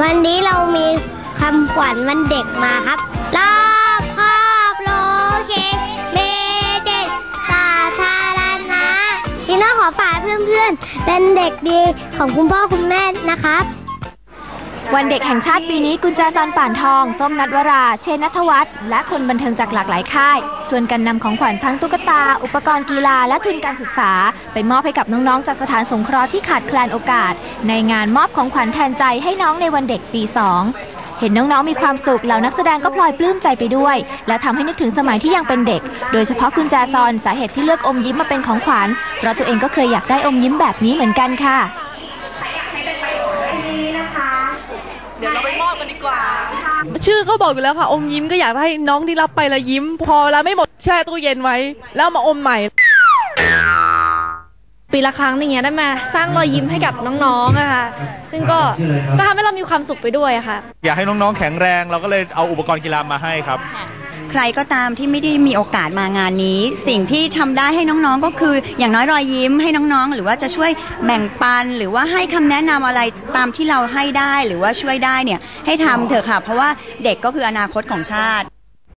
วันนี้เรามีคำขวัญวันเด็กมาครับ รอบครอบโลเคเมเจสาธารณะทีน่าขอฝากเพื่อนๆ เป็นเด็กดีของคุณพ่อคุณแม่นะครับ วันเด็กแห่งชาติปีนี้กุญแจซอนป่านทอง ส้มนัทวรา เชนนัทวัฒน์และคนบันเทิงจากหลากหลายค่ายชวนกันนำของขวัญทั้งตุ๊กตา อุปกรณ์กีฬาและทุนการศึกษา ไปมอบให้กับน้องๆ จากสถานสงเคราะห์ที่ขาดแคลนโอกาส ในงานมอบของขวัญแทนใจให้น้องในวันเด็กปี 2เห็นน้อง ๆ มีความสุข เหล่านักแสดงก็พลอยปลื้มใจไปด้วย และทำให้นึกถึงสมัยที่ยังเป็นเด็ก โดยเฉพาะกุญแจซอนสาเหตุที่เลือกอมยิ้มมาเป็นของขวัญ เพราะตัวเองก็เคยอยากได้อมยิ้มแบบนี้เหมือนกันค่ะ เดี๋ยวเราไปมอบกันดีกว่า ชื่อเขาบอกอยู่แล้วค่ะ อมยิ้มก็อยากให้น้องที่รับไปแล้วยิ้ม พอเวลาไม่หมดแช่ตู้เย็นไว้ แล้วเอามาอมใหม่ ปีละครั้งอย่างเงี้ยได้มาสร้างรอยยิ้มให้กับน้องๆอะค่ะ ซึ่งก็ก็ทำให้เรามีความสุขไปด้วยอะค่ะ อยากให้น้องๆแข็งแรงเราก็เลยเอาอุปกรณ์กีฬามาให้ครับ ใครก็ตามที่ไม่ได้มีโอกาสมางานนี้ สิ่งที่ทำได้ให้น้องๆก็คือ อย่างน้อยรอยยิ้มให้น้องๆ หรือว่าจะช่วยแบ่งปัน หรือว่าให้คำแนะนำอะไรตามที่เราให้ได้หรือว่าช่วยได้เนี่ยให้ทำเถอะค่ะ เพราะว่าเด็กก็คืออนาคตของชาติ